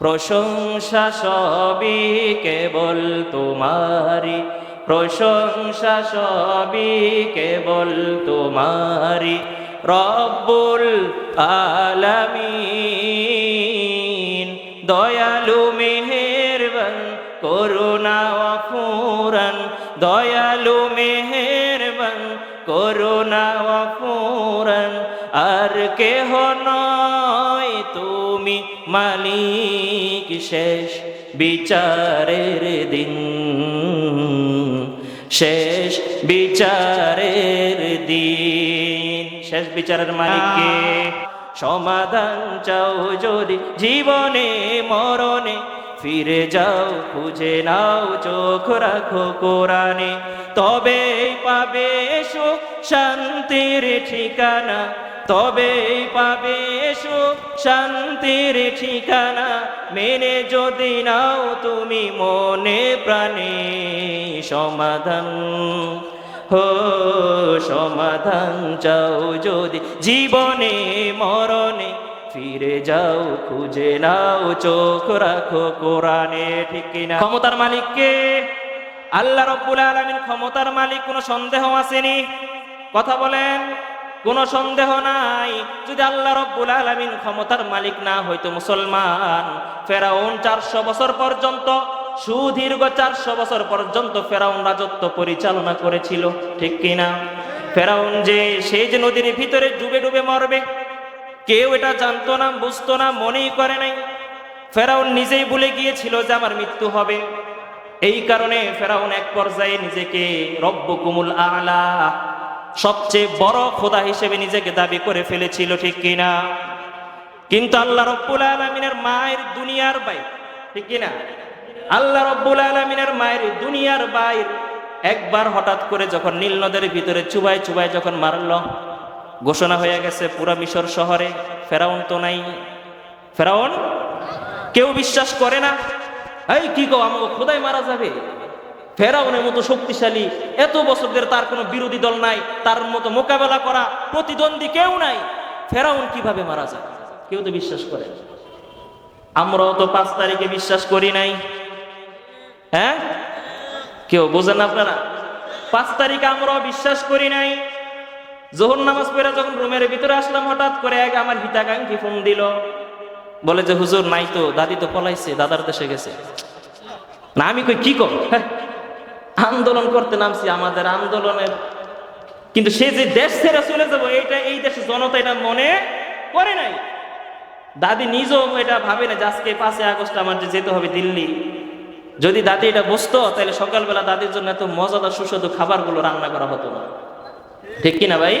প্রশংসা সবই কেবল তোমারি প্রশংসা সবই কেবল তোমারি রব্বুল আলামিন, দয়ালু মেহেরবান, করুণা অফুরান দয়ালু মেহেরবান, করুণা অফুরান আর কেহ তুমি মালিক শেষ, বিচারের দিন। শেষ, বিচারের দিন। শেষ, বিচারের মালিককে সমাধান চাও যদি জীবনে, মরণে। ফিরে যাও, খুঁজে নাও, চোখ রাখো কোরআনে। তবে পাবে শান্তির ঠিকানা। তবে পাবে সুখ, শান্তির ঠিকানা মেনে যদি নাও তুমি মনে প্রাণে সমাধান। হো, সমাধান চাও যদি জীবনে, মরণে ফিরে যাও, খুঁজে নাও, চোখ রাখো কোরআনে ঠিক কিনা ক্ষমতার মালিককে আল্লাহ রব্বুল আলমিন ক্ষমতার মালিক, কোনো সন্দেহ আসেনি? কথা বলেন। কোনো সন্দেহ নাই। যদি আল্লাহ রব্বুল আলমিন ক্ষমতার মালিক না হইতো মুসলমান, ফেরাউন চারশো বছর পর্যন্ত, সুদীর্ঘ চারশো বছর পর্যন্ত ফেরাউন রাজত্ব পরিচালনা করেছিল, ঠিক কিনা? ফেরাউন যে সেই যে নদীর ভিতরে ডুবে ডুবে মরবে, কেউ এটা জানতো না, বুঝতো না, মনেই করে নাই। ফেরাউন নিজেই ভুলে গিয়েছিল যে আমার মৃত্যু হবে। এই কারণে ফেরাউন এক পর্যায়ে নিজেকে রব্ব কুমুল আলা সবচেয়ে বড় খোদা হিসেবে নিজেকে দাবি করে ফেলেছিল, ঠিক কিনা? কিন্তু আল্লাহ রব্বুল আলমিনের মায়ের দুনিয়ার বাইর ঠিক কিনা? আল্লাহ রব্বুল আলমিনের মায়ের দুনিয়ার বাইর একবার হঠাৎ করে যখন নীল নদের ভিতরে চুবাই চুবাই যখন মারল, ঘোষণা হয়ে গেছে, পুরা মিশর শহরে ফেরাউন তো নাই। ফেরাউন? কেউ বিশ্বাস করে না? এই কি কো আমাকে খোদাই মারা যাবে? ফেরাউনের মতো শক্তিশালী এত বছর ধরে তার কোনো বিরোধী দল নাই তার মতো মোকাবেলা করা প্রতিদ্বন্দ্বী কেউ নাই। ফেরাউন কীভাবে মারা যায়? কেউ তো বিশ্বাস করে। আমরাও তো পাঁচ তারিখে বিশ্বাস করি নাই। হ্যাঁ? কেউ বোঝেন না আপনারা? পাঁচ তারিখে আমরাও বিশ্বাস করি নাই। জোহর নামাজ পড়ে যখন রুমের ভিতরে আসলাম হঠাৎ করে এক আমার হিতাকাঙ্ক্ষী ফোন দিল। বলে যে হুজুর নাই তো দাদি তো পলাইছে দাদার দেশে গেছে। না আমি কই কি কর হ্যাঁ, আন্দোলন করতে নামছি, আমাদের আন্দোলনের। কিন্তু সে যে দেশ ছেড়ে চলে যাব, এইটা এই দেশের জনতা এটা মনে করে নাই। দাদি নিজেও এটা ভাবে না যে আজকে পাঁচই আগস্ট আমার যে যেতে হবে দিল্লি। যদি দাদি এটা বুঝতো, তাহলে সকালবেলা দাদির জন্য এত মজাদার সুস্বাদু খাবারগুলো রান্না করা হতো না। ঠিক কিনা ভাই?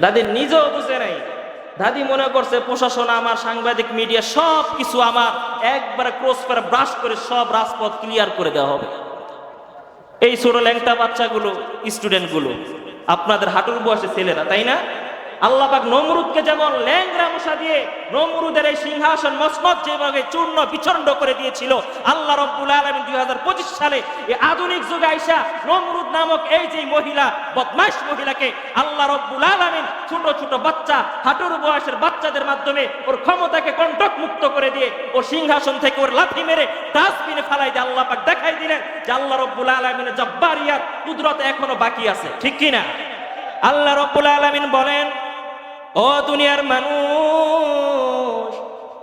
দাদি নিজেও বুঝে নাই। দাদি মনে করছে প্রশাসন, আমার সাংবাদিক, মিডিয়া সব কিছু আমার একবারে ক্রস করে ব্রাশ করে সব রাজপথ ক্লিয়ার করে দেওয়া হবে। এই ছোট ল্যাংটা বাচ্চাগুলো স্টুডেন্টগুলো আপনাদের হাঁটুর বয়সে ছেলেরা তাই না? আল্লাহ পাক নমরুদকে যেমন ল্যাংরা মশা দিয়ে নমরুদের এই সিংহাসন মসমত যেভাবে চূর্ণ বিচণ্ড করে দিয়েছিল, আল্লাহ রব্বুল আলমিন দুই হাজার পঁচিশ সালে এই আধুনিক যুগে আইসা নমরুদ নামক এই যে মহিলা বদমাইশ মহিলাকে আল্লাহ রব্বুল আলমিন ছোট ছোট বাচ্চা, হাঁটুর বয়সের বাচ্চাদের মাধ্যমে ওর ক্ষমতাকে কণ্টক মুক্ত করে দিয়ে ও সিংহাসন থেকে ওর লাথি মেরে ডাস্টবিনে ফালাই দিয়ে আল্লাহ পাক দেখাই দিলেন যে আল্লাহ রব্বুল আলমিনের জব্বারিয়াত কুদরত এখনও বাকি আছে, ঠিক কিনা? আল্লাহ রব্বুল আলমিন বলেন ও দুনিয়ার মানুষ,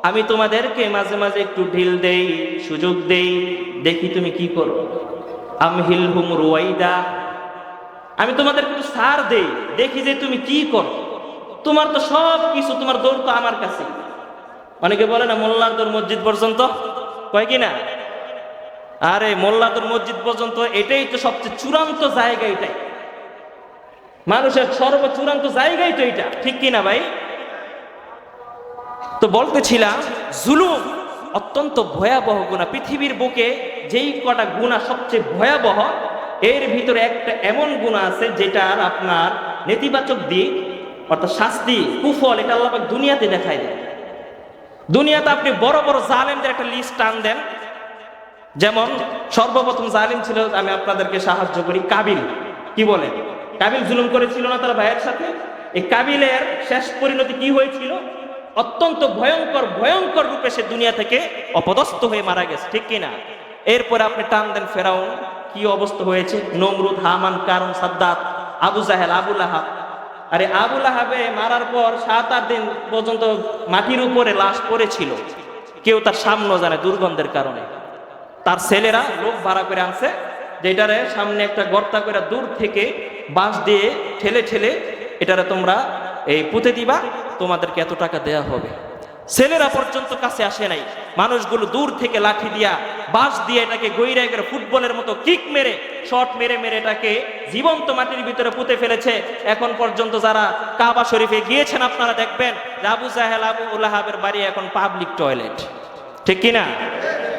আমি তোমাদেরকে মাঝে মাঝে একটু ঢিল দেই, সুযোগ দেই, দেখি তুমি কি করো। আমহিল হুম রুয়াইদা, আমি তোমাদের একটু সার দেই, দেখি যে তুমি কি করো। তোমার তো সব কিছু, তোমার দৌড় তো আমার কাছে। অনেকে বলে না, মোল্লার দৌড় মসজিদ পর্যন্ত? কয় কি না? আরে মোল্লাদুর মসজিদ পর্যন্ত, এটাই তো সবচেয়ে চূড়ান্ত জায়গা এটাই। মানুষের সর্বচূড়ান্ত জায়গাই তো এটা। ঠিক কি না ভাই? তো বলতেছিলাম, জুলুম অত্যন্ত ভয়াবহ গুণা। পৃথিবীর বুকে যেই কটা গুণা সবচেয়ে ভয়াবহ, এর ভিতরে একটা এমন গুণা আছে যেটার আপনার নেতিবাচক দিক, অর্থাৎ শাস্তি, কুফল, এটা আল্লাহ দুনিয়াতে দেখায় দেয় দুনিয়াতে আপনি বড় বড় জালেমদের একটা লিস্ট টান দেন। যেমন সর্বপ্রথম জালিম ছিল, আমি আপনাদেরকে সাহায্য করি, কাবিল। কি বলেন? কাবিল জুলুম করেছিল না তার ভাইয়ের সাথে? এই কাবিলের শেষ পরিণতি কি হয়েছিল? অত্যন্ত ভয়ঙ্কর ভয়ঙ্কর রূপে সে দুনিয়া থেকে অপদস্থ হয়ে মারা গেছে, ঠিক কিনা? এরপর আপনি টান দেন ফেরাউন, কি অবস্থা হয়েছে? নমরুদ, হামান, কারণ, সাদ্দাত, আবু জাহেল আবুল আহাব আরে আবুল আহাবে মারার পর সাত আট দিন পর্যন্ত মাটির উপরে লাশ পড়েছিল। কেউ তার সামনে জানে দুর্গন্ধের কারণে। তার ছেলেরা লোক ভাড়া করে আনছে, যেটারে সামনে একটা গর্তা করে দূর থেকে বাঁশ দিয়ে ঠেলে ঠেলে এটারে তোমরা এই পুঁতে দিবা, তোমাদেরকে এত টাকা দেয়া হবে। ছেলেরা পর্যন্ত কাছে আসে নাই। মানুষগুলো দূর থেকে লাঠি দিয়া বাঁশ দিয়ে এটাকে গৈরা করে ফুটবলের মতো কিক মেরে, শট মেরে মেরে এটাকে জীবন্ত মাটির ভিতরে পুঁতে ফেলেছে। এখন পর্যন্ত যারা কাবা শরীফে গিয়েছেন আপনারা দেখবেন আবু জাহেল, আবু উল্লাহাবের বাড়ি এখন পাবলিক টয়লেট। ঠিক কিনা?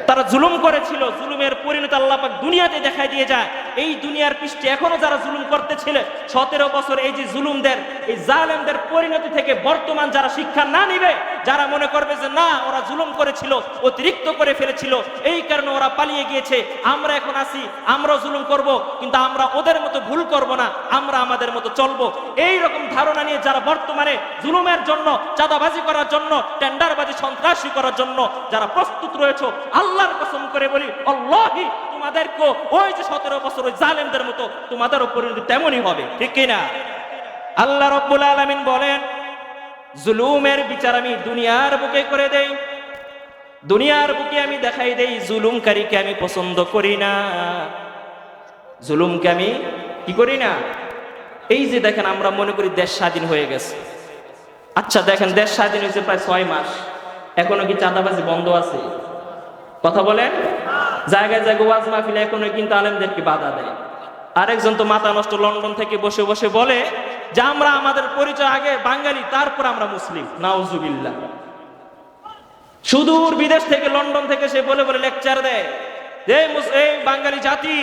তারা জুলুম করেছিল, জুলুমের পরিণতি আল্লাহ পাক দুনিয়াতে দেখাই দিয়ে যায়। এই দুনিয়ার পৃষ্ঠে এখনও যারা জুলুম করতেছিল, সতেরো বছর এই যে জুলুমদের, এই জালেমদের পরিণতি থেকে বর্তমান যারা শিক্ষা না নিবে, যারা মনে করবে যে না, ওরা জুলুম করেছিল, অতিরিক্ত করে ফেলেছিল, এই কারণে ওরা পালিয়ে গিয়েছে। আমরা এখন আসি আমরাও জুলুম করব, কিন্তু আমরা ওদের মতো ভুল করব না, আমরা আমাদের মতো চলবো। এই রকম ধারণা নিয়ে যারা বর্তমানে জুলুমের জন্য, চাঁদাবাজি করার জন্য, টেন্ডারবাজি সন্ত্রাসী করার জন্য যারা প্রস্তুত রয়েছে আল্লাহর কসম করে বলি, আল্লাহি তোমাদেরকে ওই যে সতেরো বছর ওই জালেমদের মতো তোমাদেরও পরিণতি তেমনই হবে, ঠিক কিনা আল্লাহ রব্বুল আলমিন বলেন, জুলুমের বিচার আমি দুনিয়ার বুকে করে দেই, দুনিয়ার বুকে আমি দেখাই দেই, জুলুমকারীকে আমি পছন্দ করি না। জুলুমকে আমি কি করি না? এই যে দেখেন আমরা মনে করি দেশ স্বাধীন হয়ে গেছে। আচ্ছা দেখেন, দেশ স্বাধীন হয়েছে প্রায় ছয় মাস। এখনও কি চাঁদাবাজি বন্ধ আছে? কথা বলেন? জায়গায় জায়গায় ওয়াজ মাহফিলে এখনও কিন্তু আলেমদেরকে বাধা দেয়। আরেকজন তো মাথা নষ্ট লন্ডন থেকে বসে বসে বলে যে, আমরা আমাদের পরিচয় আগে বাঙালি, তারপর আমরা মুসলিম। নাউজুবিল্লাহ। সুদূর বিদেশ থেকে লন্ডন থেকে সে বলে বলে লেকচার দেয় যে, এই বাঙালি জাতি,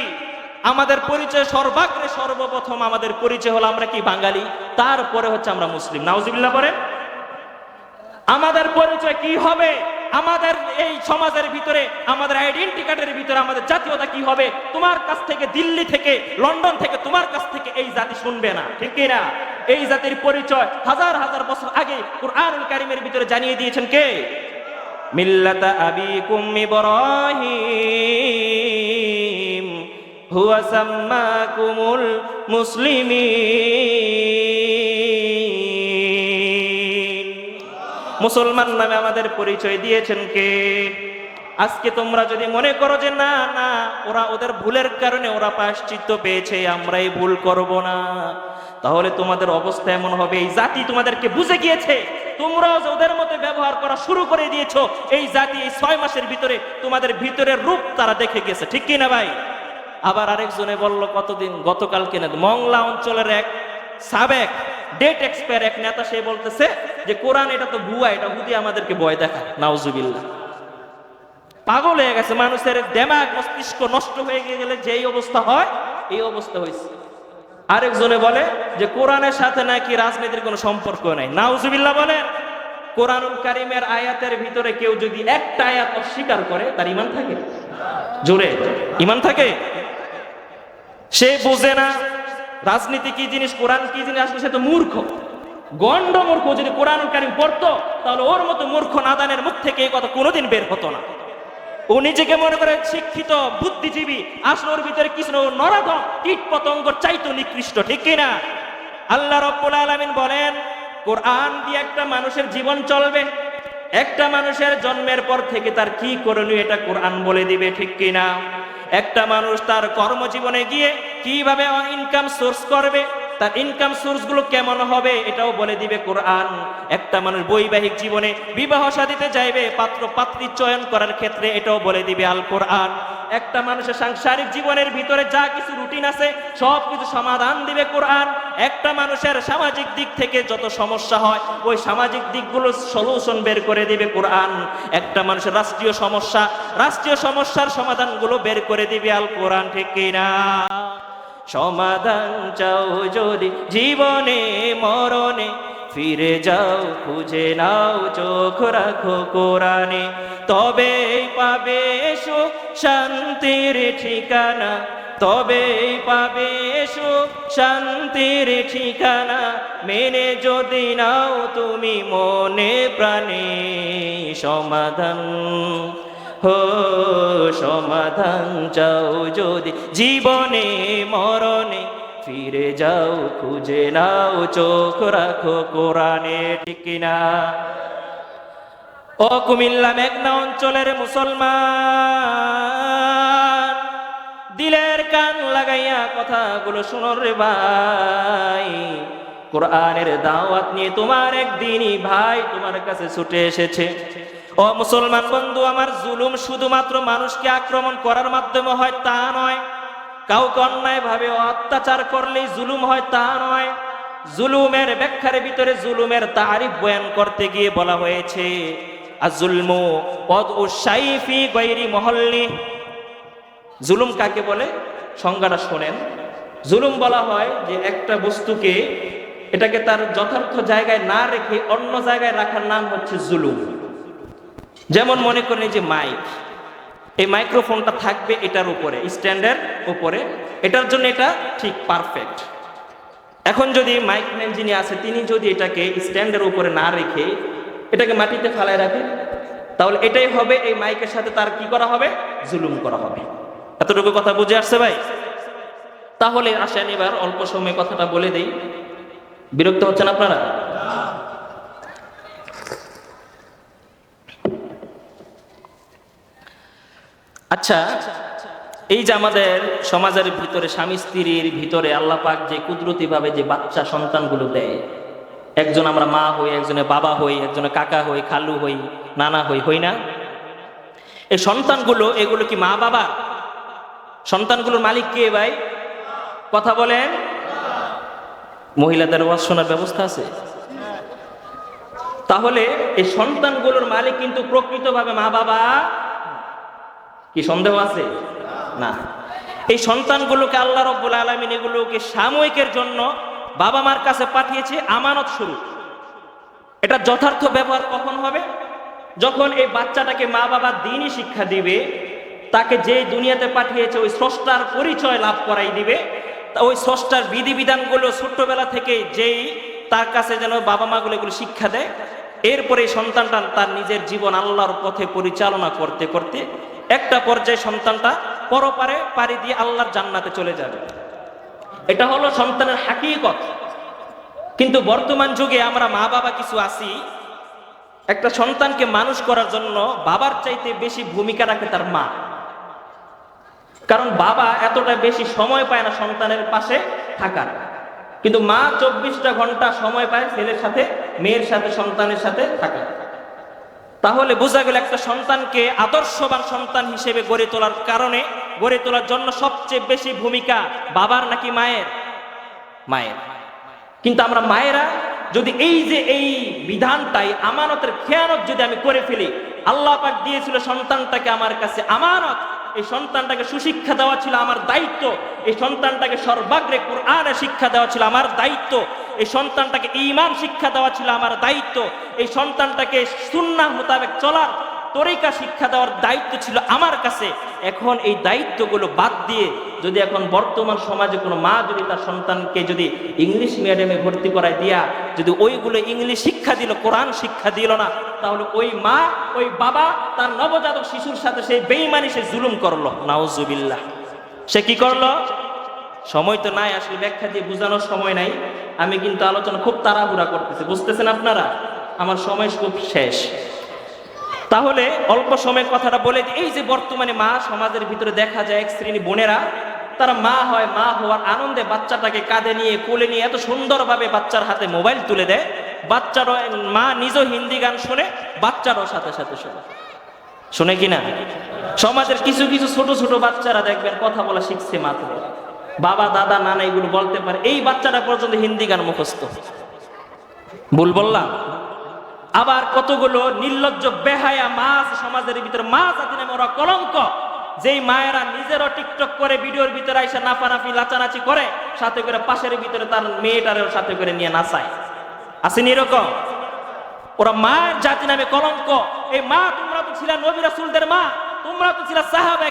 আমাদের পরিচয় সর্বাগ্রে সর্বপ্রথম আমাদের পরিচয় হলো আমরা কি বাঙালি, তারপরে হচ্ছে আমরা মুসলিম। নাউজুবিল্লাহ পরে আমাদের পরিচয় কি হবে? আমাদের এই সমাজের ভিতরে, আমাদের আইডেন্টি কার্ডের ভিতরে আমাদের জাতীয়তা কি হবে? তোমার কাছ থেকে দিল্লি থেকে, লন্ডন থেকে তোমার কাছ থেকে এই জাতি শুনবে না, ঠিক না এই জাতির পরিচয় হাজার হাজার বছর আগে কুরআনুল কারিমের ভিতরে জানিয়ে দিয়েছেন কে? মিল্লাতা আবিকুম ইব্রাহিম, হুয়া সাম্মাকুমুল মুসলিমিন। মুসলমান নামে আমাদের পরিচয় দিয়েছেন কে? আজকে তোমরা যদি মনে করো যে না না, ওরা ওদের ভুলের কারণে ওরা পাশ্চিত্য পেয়েছে, আমরাই ভুল করব না। তাহলে তোমাদের অবস্থা এমন হবে, এই জাতি তোমাদেরকে বুঝে গিয়েছে। তোমরাও যে ওদের মতো ব্যবহার করা শুরু করে দিয়েছ, এই জাতি এই ছয় মাসের ভিতরে তোমাদের ভিতরের রূপ তারা দেখে গেছে, ঠিক কি না ভাই? আবার আরেকজনে বলল, কতদিন? গতকাল কিনা মংলা অঞ্চলের এক সাবেক ডেট এক্সপায়ার এক নেতা সে বলতেছে যে, কোরআন এটা তো ভুয়া, এটা হুদি আমাদেরকে ভয় দেখা নাউজুবিল্লাহ। পাগল হয়ে গেছে, মানুষের দেমাগ, মস্তিষ্ক নষ্ট হয়ে গেলে যেই অবস্থা হয়, এই অবস্থা হয়েছে। আরেকজনে বলে যে, কোরআনের সাথে নাকি রাজনীতির কোনো সম্পর্ক নাই? নাউজুবিল্লাহ বলেন, কোরআনুল কারিমের আয়াতের ভিতরে কেউ যদি একটা আয়াত অস্বীকার করে, তার ইমান থাকে? জোরে ইমান থাকে? সে বোঝে না রাজনীতি কি জিনিস কোরআন কি জিনিস আসলে সে তো মূর্খ। গন্ড মূর্খ যদি কোরআন কারিম পড়তো তাহলে ওর মতো মূর্খ নাদানের মুখ থেকে এই কথা কোনোদিন বের হতো না। ও নিজেকে মনে করে শিক্ষিত বুদ্ধিজীবী আসলে ওর ভিতরে কিছু না, নরাধম কীট পতঙ্গ চাইতো নিকৃষ্ট ঠিক কিনা? আল্লাহ রব্বুল আলামিন বলেন কোরআন দিয়ে একটা মানুষের জীবন চলবে। একটা মানুষের জন্মের পর থেকে তার কি করণীয় এটা কোরআন বলে দিবে ঠিক কিনা? একটা মানুষ তার কর্মজীবনে গিয়ে কীভাবে ইনকাম সোর্স করবে, তার ইনকাম সোর্সগুলো কেমন হবে, এটাও বলে দিবে কোরআন। একটা মানুষ বৈবাহিক জীবনে বিবাহ সাদিতে যাইবে পাত্র পাত্রী চয়ন করার ক্ষেত্রে এটাও বলে দিবে আল কোরআন একটা মানুষের সাংসারিক জীবনের ভিতরে যা কিছু রুটিন আছে, সব কিছু সমাধান দিবে কোরআন। একটা মানুষের সামাজিক দিক থেকে যত সমস্যা হয়, ওই সামাজিক দিকগুলো সলিউশন বের করে দিবে কোরআন। একটা মানুষের রাষ্ট্রীয় সমস্যা, রাষ্ট্রীয় সমস্যার সমাধানগুলো বের করে দিবে আল কোরআন, ঠিক কিনা সমাধান চাও যদি জীবনে, মরণে ফিরে যাও, খুঁজে নাও, চোখ রাখো কোরআনে। তবে পাবে সুখ, শান্তির ঠিকানা। তবে পাবে সুখ, শান্তির ঠিকানা। মেনে যদি নাও তুমি মনে প্রাণে সমাধান। হো, সমাধান চাও যদি জীবনে, মরণে। ফিরে যাও, খুঁজে নাও, চোখ রাখো কোরআনে ঠিক না ও কুমিল্লা মেঘনা অঞ্চলের মুসলমান, দিলের কান লাগাইয়া কথাগুলো শুনো রে ভাই। কোরআনের দাওয়াত নিয়ে তোমার একদিনই ভাই তোমার কাছে ছুটে এসেছে। ও মুসলমান বন্ধু, আমার জুলুম শুধুমাত্র মানুষকে আক্রমণ করার মাধ্যমে হয়, তা নয়। কাউকে অন্যায় ভাবে অত্যাচার করলেই জুলুম হয় তা নয়। জুলুমের ব্যাখ্যার ভিতরে জুলুমের তারিফ বয়ান করতে গিয়ে বলা হয়েছে আজুলমু পদ ও সাইফি গৈরি মহল্লি। জুলুম কাকে বলে? সংজ্ঞাটা শোনেন। জুলুম বলা হয় যে একটা বস্তুকে, এটাকে তার যথার্থ জায়গায় না রেখে অন্য জায়গায় রাখার নাম হচ্ছে জুলুম। যেমন মনে করেন যে মাইক এই মাইক্রোফোনটা থাকবে এটার উপরে, স্ট্যান্ডের উপরে। এটার জন্য এটা ঠিক পারফেক্ট এখন যদি মাইকম্যান যিনি আছে, তিনি যদি এটাকে স্ট্যান্ডের উপরে না রেখে এটাকে মাটিতে ফালায় রাখে, তাহলে এটাই হবে, এই মাইকের সাথে তার কি করা হবে? জুলুম করা হবে। এতটুকু কথা বুঝে আসছে ভাই? তাহলে আসেন এবার, অল্প সময় কথাটা বলে দেই। বিরক্ত হচ্ছেন আপনারা? আচ্ছা এই যে আমাদের সমাজের ভিতরে স্বামী স্ত্রীর ভিতরে আল্লাহ পাক যে কুদরতি ভাবে যে বাচ্চা সন্তানগুলো দেয়, একজন আমরা মা হই, একজনে বাবা হই, একজনে কাকা হই, খালু হই, নানা হই হই না? এই সন্তানগুলো, এগুলো কি মা বাবা? সন্তানগুলোর মালিক কে ভাই? কথা বলেন। মহিলাদের ওয়াজ শোনার ব্যবস্থা আছে? তাহলে এই সন্তানগুলোর মালিক কিন্তু প্রকৃতভাবে মা বাবা কি সন্দেহ আছে? না। এই সন্তানগুলোকে আল্লাহ রব্বুল আলমিন এগুলোকে সাময়িকের জন্য বাবা মার কাছে পাঠিয়েছে আমানত শুরু এটা যথার্থ ব্যবহার কখন হবে? যখন এই বাচ্চাটাকে মা বাবা দিনই শিক্ষা দিবে, তাকে যে দুনিয়াতে পাঠিয়েছে ওই স্রষ্টার পরিচয় লাভ করাই দিবে ওই স্রষ্টার বিধিবিধানগুলো ছোট্টবেলা থেকে যেই তার কাছে যেন বাবা মাগুলো এগুলো শিক্ষা দেয়, এরপরে সন্তানটা তার নিজের জীবন আল্লাহর পথে পরিচালনা করতে করতে একটা পর্যায়ে সন্তানটা পরপারে পাড়ি দিয়ে আল্লাহর জান্নাতে চলে যাবে। এটা হলো সন্তানের হাকিকত। কিন্তু বর্তমান যুগে আমরা মা বাবা কিছু আসি একটা সন্তানকে মানুষ করার জন্য বাবার চাইতে বেশি ভূমিকা রাখে তার মা। কারণ বাবা এতটা বেশি সময় পায় না সন্তানের পাশে থাকার। কিন্তু মা চব্বিশটা ঘণ্টা সময় পায় ছেলের সাথে, মেয়ের সাথে, সন্তানের সাথে থাকার। তাহলে বোঝা গেল একটা সন্তানকে আদর্শবান সন্তান হিসেবে গড়ে তোলার কারণে, গড়ে তোলার জন্য সবচেয়ে বেশি ভূমিকা বাবার নাকি মায়ের? মায়ের। কিন্তু আমরা মায়েরা যদি এই যে এই বিধানটাই, আমানতের খেয়ানত যদি আমি করে ফেলি, আল্লাহ পাক দিয়েছিল সন্তানটাকে আমার কাছে আমানত। এই সন্তানটাকে সুশিক্ষা দেওয়া ছিল আমার দায়িত্ব। এই সন্তানটাকে সর্বাগ্রে কোরআনে শিক্ষা দেওয়া ছিল আমার দায়িত্ব। এই সন্তানটাকে ইমান শিক্ষা দেওয়া ছিল আমার দায়িত্ব। এই সন্তানটাকে সুন্না মোতাবেক চলার তরিকা শিক্ষা দেওয়ার দায়িত্ব ছিল আমার কাছে। এখন এই দায়িত্বগুলো বাদ দিয়ে যদি এখন বর্তমান সমাজে কোনো মা যদি তার সন্তানকে যদি ইংলিশ মিডিয়ামে ভর্তি করায় দিয়া, যদি ওইগুলো ইংলিশ শিক্ষা দিল, কোরআন শিক্ষা দিল না, তাহলে ওই মা, ওই বাবা, তার নবজাতক শিশুর সাথে সেই বেইমানি সে জুলুম করল। নাউজুবিল্লাহ। সে কি করল? সময় তো নাই, আসলে ব্যাখ্যা দিয়ে বোঝানোর সময় নাই। আমি কিন্তু আলোচনা খুব তাড়াহুড়া করতেছি, বুঝতেছেন আপনারা? আমার সময় খুব শেষ। তাহলে অল্প সময় কথাটা বলে এই যে বর্তমানে মা সমাজের ভিতরে দেখা যায় এক শ্রেণি বোনেরা, তারা মা হয়, মা হওয়ার আনন্দে বাচ্চাটাকে কাঁধে নিয়ে, কোলে নিয়ে এত সুন্দরভাবে বাচ্চার হাতে মোবাইল তুলে দেয়। বাচ্চারও মা নিজও হিন্দি গান শুনে, বাচ্চারও সাথে সাথে শোনে। শুনে কি না? সমাজের কিছু কিছু ছোট ছোট বাচ্চারা দেখবেন কথা বলা শিখছে মাত্র। বাবা, দাদা, নানা এগুলো বলতে পারে। এই বাচ্চাটা পর্যন্ত হিন্দি গান মুখস্থ। ভুল বললাম? আবার কতগুলো নির্লজ্জ বেহায়া মাছ সমাজের ভিতরে। মাছ আছে নামে ওরা কলঙ্ক। যেই মায়েরা নিজেরও টিকটক করে, ভিডিওর ভিতরে আইসা নাফানাফি, লাচানাচি করে, সাথে করে পাশের ভিতরে তার মেয়েটারেও সাথে করে নিয়ে নাচায়। আসেনি এরকম? ওরা মায়ের জাতি নামে কলঙ্ক। এই মা, তোমরা তো ছিলা নবী রাসূলদের মা, তোমরা তো ছিলা সাহাবা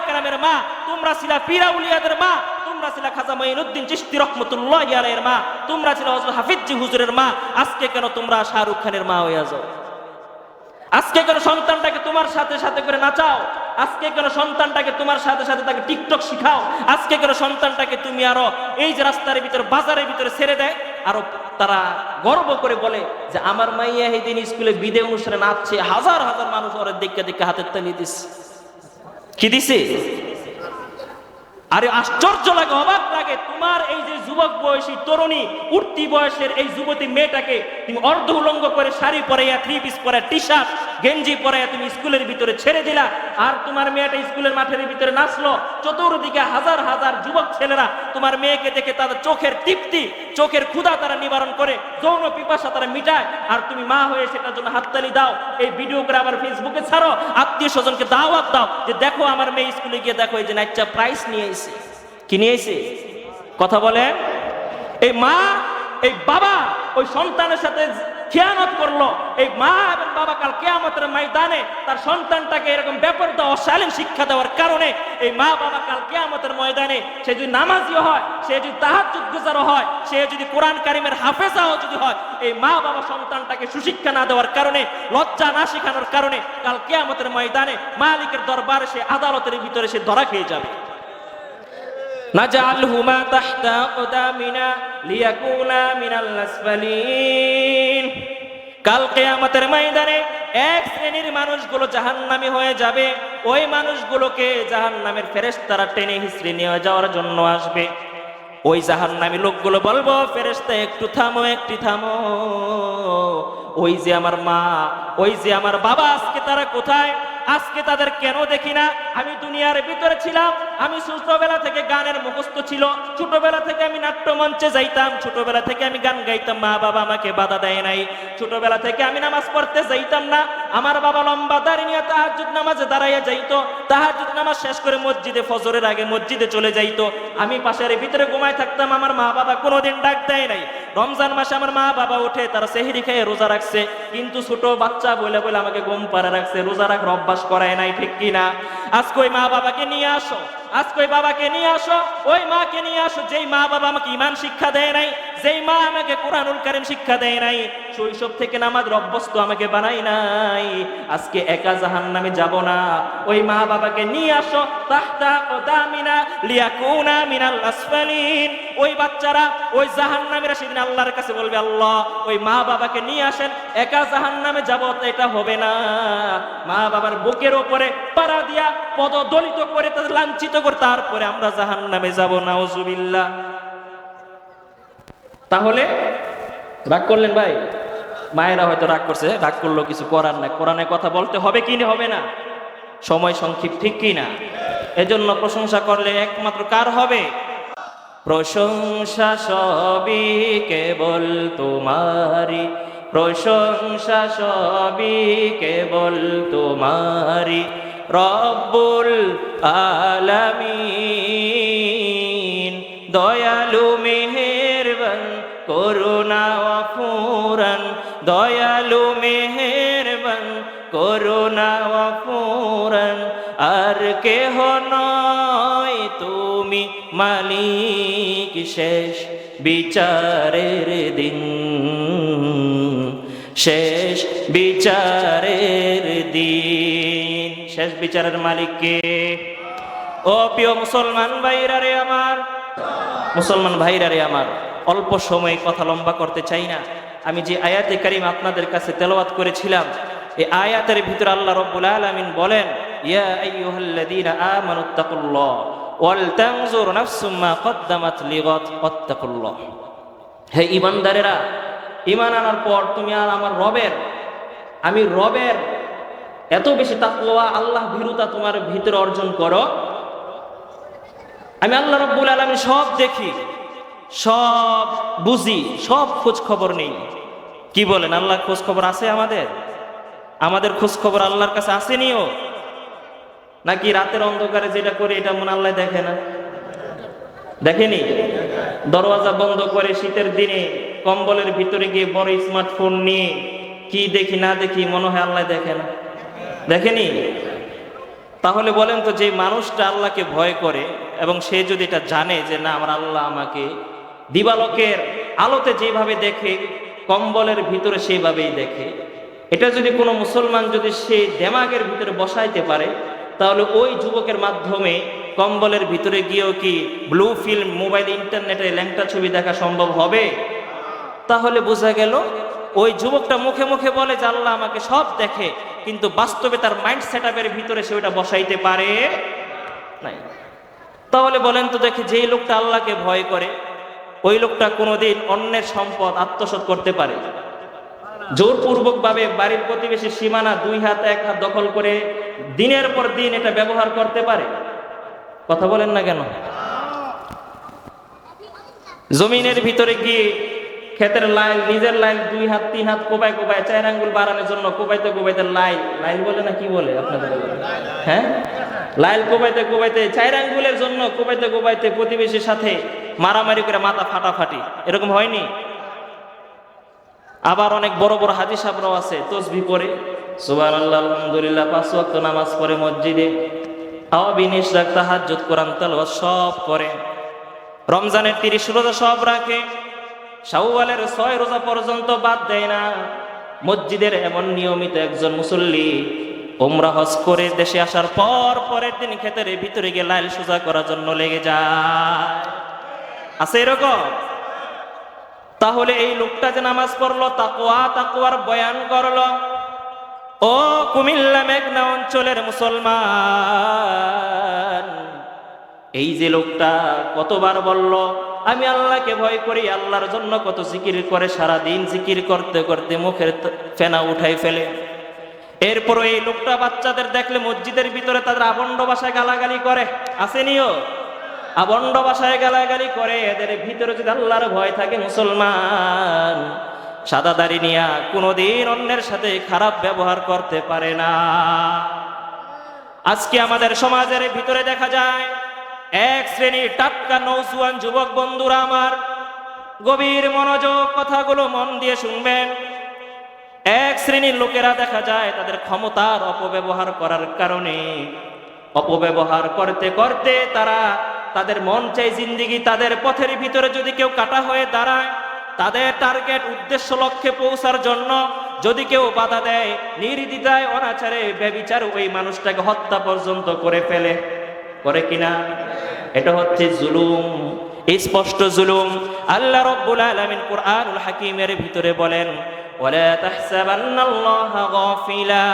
মা, তোমরা ছিলা পীরা উলিয়াদের মা তোমরা ছিল খাজা মঈনুদ্দিন চিশতি রহমতুল্লাহ আলাইহির মা, তোমরা ছিল হযরত হাফিজ হুজুরের মা, আজকে কেন তোমরা শাহরুখ খানের মা হয়ে যাও? আজকে কেন সন্তানটাকে তোমার সাথে সাথে করে নাচাও? আজকে কেন সন্তানটাকে তোমার সাথে সাথে তাকে টিকটক শিখাও? আজকে কেন সন্তানটাকে তুমি আরও এই যে রাস্তার ভিতরে, বাজারের ভিতরে ছেড়ে দেয়? আরও তারা গর্ব করে বলে যে আমার মাইয়া এই দিন স্কুলে বিদে অনুষ্ঠানে নাচছে, হাজার হাজার মানুষ ওরা দেখে দেখে হাতের তালি দিস কি দিছে? আরে আশ্চর্য লাগে, অবাক লাগে। তোমার এই যে যুবক বয়সী তরুণী, উঠতি বয়সের এই যুবতী মেয়েটাকে তুমি অর্ধ উলঙ্গ করে শাড়ি পরাইয়া থ্রি পিস পরে টি শার্ট গেঞ্জি পরাইয়া তুমি স্কুলের ভিতরে ছেড়ে দিলা আর তোমার মেয়েটা স্কুলের মাঠের ভিতরে নাচলো। চতুর্দিকে হাজার হাজার যুবক ছেলেরা তোমার মেয়েকে দেখে তাদের চোখের তৃপ্তি, চোখের ক্ষুধা তারা নিবারণ করে, যৌন পিপাসা তারা মিটায়। আর তুমি মা হয়ে সেটার জন্য হাততালি দাও। এই ভিডিও করে আবার ফেসবুকে ছাড়ো। আত্মীয় স্বজনকে দাওয়াত দাও যে দেখো আমার মেয়ে স্কুলে গিয়ে দেখো এই যে নাইচা প্রাইস নিয়ে এসে কি নিয়ে এসে কথা বলেন। এই মা, এই বাবা ওই সন্তানের সাথে খেয়ানত করল। এই মা এবং বাবা কাল কেয়ামতের ময়দানে তার সন্তানটাকে এরকম ব্যাপারটা অশালীন শিক্ষা দেওয়ার কারণে এই মা বাবা কাল কেয়ামতের ময়দানে সে যদি নামাজিও হয়, সে যদি তাহাজ্জুদ গুজারও হয়, সে যদি কোরআন কারিমের হাফেজাও যদি হয়, এই মা বাবা সন্তানটাকে সুশিক্ষা না দেওয়ার কারণে, লজ্জা না শেখানোর কারণে কাল কেয়ামতের ময়দানে মালিকের দরবারে সে আদালতের ভিতরে সে ধরা খেয়ে যাবে। নাজআলহুমা তাহতা আকদামিনা লিয়াকুনা মিনাল আসফালিন। কাল কিয়ামতের ময়দানে এক শ্রেণির মানুষগুলো জাহান্নামী হয়ে যাবে। ওই মানুষগুলোকে জাহান্নামের ফেরেশতারা টেনে হিসড়ে নিয়ে যাওয়ার জন্য আসবে। ওই জাহান্নামী লোকগুলো বলব, ফেরেশতা, একটু থামো একটু থামো। ওই যে আমার মা, ওই যে আমার বাবা, আজকে তারা কোথায়? আজকে তাদের কেন দেখি না? আমি দুনিয়ার ভিতরে ছিলাম, আমি ছোটবেলা থেকে গানের মুখস্থ ছিল। ছোটবেলা থেকে আমি নাট্যমঞ্চে যাইতাম, ছোটবেলা থেকে আমি গান গাইতাম, মা বাবা আমাকে বাধা দেয় নাই। ছোটবেলা থেকে আমি নামাজ পড়তে যাইতাম না, আমার বাবা লম্বা দাঁড়িয়ে নিয়ে তাহাজুদ নামাজে দাঁড়াইয়া যাইতো। তাহাজুদ নামাজ শেষ করে মসজিদে, ফজরের আগে মসজিদে চলে যাইতো। আমি পাশের ভিতরে ঘুমায় থাকতাম, আমার মা বাবা কোনোদিন ডাক দেয় নাই। রমজান মাসে আমার মা বাবা উঠে তারা সেহরি খেয়ে রোজা রাখছে। কিন্তু ছোট বাচ্চা বলে বলে আমাকে গম পাড়া রাখছে। রোজা রাখার অভ্যাস করায় নাই, ঠিক কিনা? আজকে ওই মা বাবাকে নিয়ে আসো। আজকে বাবাকে নিয়ে আসো, ওই মাকে নিয়ে আসো, যেই মা বাবা আমাকে ইমান শিক্ষা দেয় নাই, যেই মা আমাকে কোরআনুল কারিম শিক্ষা দেয় নাই, শৈশব থেকে নামাজ অভ্যস্ত আমাকে বানাই নাই, আজকে একা জাহান নামে যাব না। ওই মা বাবাকে নিয়ে আসো, তাহতা কদামিনা লিয়াকুনা মিনাল আসফালিন। ওই বাচ্চারা, ওই জাহান নামেরা সেদিন আল্লাহর কাছে বলবে, আল্লাহ, ওই মা বাবাকে নিয়ে আসেন, একা জাহান নামে যাব এটা হবে না। মা বাবার বুকের ওপরে পাড়া দিয়া পদদলিত করে তাদের লাঞ্ছিত করে তারপরে আমরা জাহান নামে যাব, নাউজুবিল্লাহ। তাহলে রাগ করলেন ভাই? মায়েরা হয়তো রাগ করছে, রাগ করল কিছু করার নাই। কোরআনে কথা বলতে হবে কি হবে না? সময় সংক্ষিপ্ত, ঠিক কি না? এজন্য প্রশংসা করলে একমাত্র কার হবে? প্রশংসা সবই কেবল তোমারি প্রশংসা সবই কেবল তোমারি রব্বুল আলামিন, দয়ালু মেহেরবান, করুণা অফুরান দয়ালু মেহেরবান, করুণা অফুরান আর কেহ নয় তুমি মালিক শেষ বিচারের দিন। শেষ বিচারের দিন। শেষ বিচারের মালিককে ও প্রিয় মুসলমান ভাইরা রে আমার, মুসলমান ভাইরা রে আমার, অল্প সময়ে কথা লম্বা করতে চাই না। আমি যে আয়াতে কারিম আপনাদের কাছে তেলাওয়াত করেছিলাম এই আয়াতের ভিতরে আল্লাহ রব্বুল আলামিন বলেন, ইয়া আইয়ুহাল্লাযীনা আমানুত্তাকুল্লাহ ওয়াল তানজুর নাফসুম মা কদ্দামাত লিগাত ওয়াত্তাকুল্লাহ হে ইমানদারেরা ইমান আনার পর তুমি আর আমার রবের, আমি রবের এত বেশি তাকওয়া, আল্লাহ ভীরুতা তোমার ভিতরে অর্জন করো। আমি আল্লাহ রব্বুল আলমী সব দেখি, সব বুঝি, সব খোঁজ খবর নেই। কি বলেন আল্লাহ খোঁজ খবর আছে আমাদের? আমাদের খোঁজ খবর আল্লাহর কাছে আসেনিও নাকি রাতের অন্ধকারে যেটা করে এটা মনে আল্লাহ দেখে না? দেখেনি? দরওয়াজা বন্ধ করে শীতের দিনে কম্বলের ভিতরে গিয়ে বড় স্মার্টফোন নিয়ে কি দেখি না দেখি মনে হয় আল্লাহ দেখে না। দেখেনি? তাহলে বলেন তো যে মানুষটা আল্লাহকে ভয় করে এবং সে যদি এটা জানে যে না, আমার আল্লাহ আমাকে দিবালকের আলোতে যেভাবে দেখে, কম্বলের ভিতরে সেইভাবেই দেখে। এটা যদি কোনো মুসলমান যদি সে দেমাগের ভিতরে বসাইতে পারে, তাহলে ওই যুবকের মাধ্যমে কম্বলের ভিতরে গিয়েও কি ব্লু ফিল্ম, মোবাইল, ইন্টারনেটে ল্যাংটা ছবি দেখা সম্ভব হবে? তাহলে বোঝা গেল, ওই যুবকটা মুখে মুখে বলে যে আল্লাহ আমাকে সব দেখে। কিন্তু বাস্তবে তার মাইন্ড সেট ভিতরে সে ওটা বসাইতে পারে নাই। তাহলে বলেন তো দেখি যেই লোকটা আল্লাহকে ভয় করে, ওই লোকটা কোনোদিন অন্যের সম্পদ আত্মসাৎ করতে পারে। জোরপূর্বক ভাবে বাড়ির প্রতিবেশী সীমানা দুই হাত এক হাত দখল করে দিনের পর দিন এটা ব্যবহার করতে পারে। কথা বলেন না কেন? জমিনের ভিতরে গিয়ে ক্ষেতের লাইল নিজের লাইল দুই হাত, তিন হাত কোবায় কোবায়, চার আঙ্গুল বাড়ানোর জন্য কোবাইতে কোবাইতে লাইল লাইল বলে না কি বলে আপনাদের? হ্যাঁ? লাইল কোবাইতে কোবাইতে, চার আঙ্গুলের জন্য কোবাইতে কোবাইতে প্রতিবেশীর সাথে মারামারি করে মাথা ফাটাফাটি। এরকম হয়নি? আবার অনেক বড় বড় হাজি সাবরাও আছে, তসবি পরে সুবান আল্লাহ আলহামদুলিল্লাহ, পাঁচ ওয়াক্ত নামাজ পড়ে মসজিদে। আওয়াবি, নিশরাক, তাহাজ্জুদ, কোরআন, তালাওয়াত সব করে। রমজানের তিরিশ রোজা সব রাখে। শাওয়ালের ছয় রোজা পর্যন্ত বাদ দেয় না। মসজিদের এমন নিয়মিত একজন মুসল্লি ওমরা হজ করে দেশে আসার পর পরের দিন ক্ষেতের ভিতরে গিয়ে লাইল সোজা করার জন্য লেগে যায়। আছে এরকম? তাহলে এই লোকটা যে নামাজ পড়ল তাকুয়া তাকুয়ার বয়ান করল। ও কুমিল্লা মেঘনা অঞ্চলের মুসলমান, এই যে লোকটা কতবার বলল আমি আল্লাহকে ভয় করি, আল্লাহর জন্য কত জিকির করে সারা দিন জিকির করতে করতে মুখের ফেনা উঠাই ফেলে। এরপরও এই লোকটা বাচ্চাদের দেখলে মসজিদের ভিতরে তাদের আবন্ড ভাষায় গালাগালি করে। আসেনিও? আবন্ড ভাষায় গালাগালি করে, এদের ভিতরে যদি আল্লাহর ভয় থাকে মুসলমান, সাদা দাড়ি নিয়া কোনোদিন অন্যের সাথে খারাপ ব্যবহার করতে পারে না। আজকে আমাদের সমাজের ভিতরে দেখা যায় এক শ্রেণির টাটকা নৌজুয়ান যুবক বন্ধুরা আমার, গভীর মনোযোগ কথাগুলো মন দিয়ে শুনবেন। এক শ্রেণির লোকেরা দেখা যায় তাদের ক্ষমতার অপব্যবহার করার কারণে। অপব্যবহার করতে করতে তারা তাদের মন চাই জিন্দিগি তাদের পথের ভিতরে যদি কেউ কাটা হয়ে দাঁড়ায়, তাদের টার্গেট, উদ্দেশ্য, লক্ষ্যে পৌঁছার জন্য যদি কেউ বাধা দেয় নির্দিদায় অনাচারে, ব্যবিচার ওই মানুষটাকে হত্যা পর্যন্ত করে ফেলে। করে কিনা? এটা হচ্ছে জুলুম এই স্পষ্ট জুলুম আল্লাহ রব্বুল আলামিন কুরআনুল হাকিমের ভিতরে বলেন ولا تحسبن الله غافلا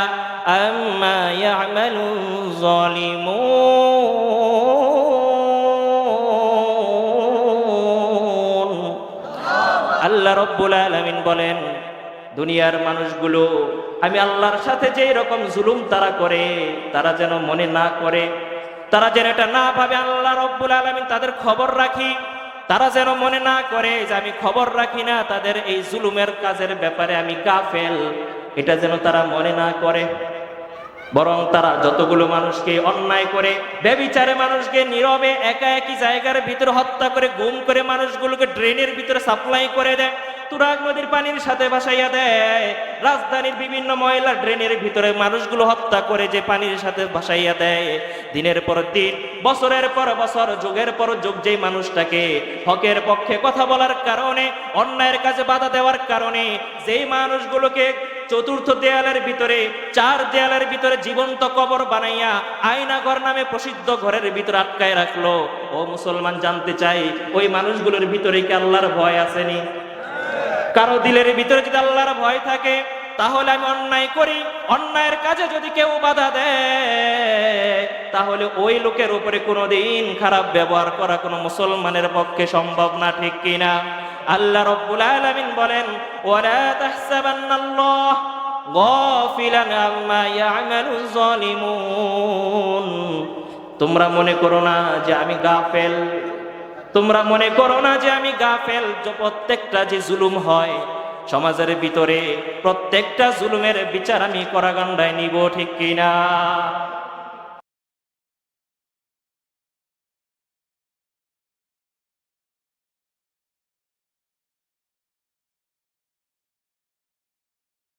عما يعمل الظالمون আল্লাহ রব্বুল আলামিন বলেন দুনিয়ার মানুষগুলো আমি আল্লাহর সাথে যেই রকম জুলুম তারা করে তারা যেন মনে না করে তারা যেন এটা না ভাবে, আল্লাহ রব্বুল আলামিন তাদের খবর রাখি। তারা যেন মনে না করে যে আমি খবর রাখি না, তাদের এই জুলুমের কাজের ব্যাপারে আমি গাফেল। এটা যেন তারা মনে না করে। বরং তারা যতগুলো মানুষকে অন্যায় করে বেবিচারে মানুষকে নীরবে একা একই জায়গার ভিতরে হত্যা করে, গুম করে মানুষগুলোকে ড্রেনের ভিতরে সাপ্লাই করে দেয় তুরাগ নদীর পানির সাথে ভাসাইয়া দেয়। রাজধানীর বিভিন্ন ময়লা ড্রেনের ভিতরে মানুষগুলো হত্যা করে যে পানির সাথে ভাসাইয়া দেয়। দিনের পর দিন, বছরের পর বছর, যুগের পর যুগ যেই মানুষটাকে হকের পক্ষে কথা বলার কারণে, অন্যায়ের কাজে বাধা দেওয়ার কারণে, যেই মানুষগুলোকে চতুর্থ দেয়ালের ভিতরে, চার দেয়ালের ভিতরে জীবন্ত কবর বানাইয়া আয়নাঘর নামে প্রসিদ্ধ ঘরের ভিতরে আটকায় রাখল। ও মুসলমান, জানতে চাই, ওই মানুষগুলোর ভিতরে কি আল্লাহর ভয় আসেনি কারও দিলের ভিতরে যদি আল্লাহর ভয় থাকে, তাহলে আমি অন্যায় করি। অন্যায়ের কাজে যদি কেউ বাধা দেয়, তাহলে ওই লোকের উপরে কোনোদিন খারাপ ব্যবহার করা কোনো মুসলমানের পক্ষে সম্ভব না, ঠিক কিনা আল্লাহ রব্বুল আলামিন বলেন, ওয়ালা তাহসাবান্নাল্লাহ গাফিলান আম্মা ইয়ামালুজ জালিমুন তোমরা মনে করো না যে আমি গাফেল। তোমরা মনে করো না যে আমি গাফেল? প্রত্যেকটা যে জুলুম হয় সমাজের ভিতরে প্রত্যেকটা জুলুমের বিচার আমি করাগান্ডায় নিব, ঠিক কিনা?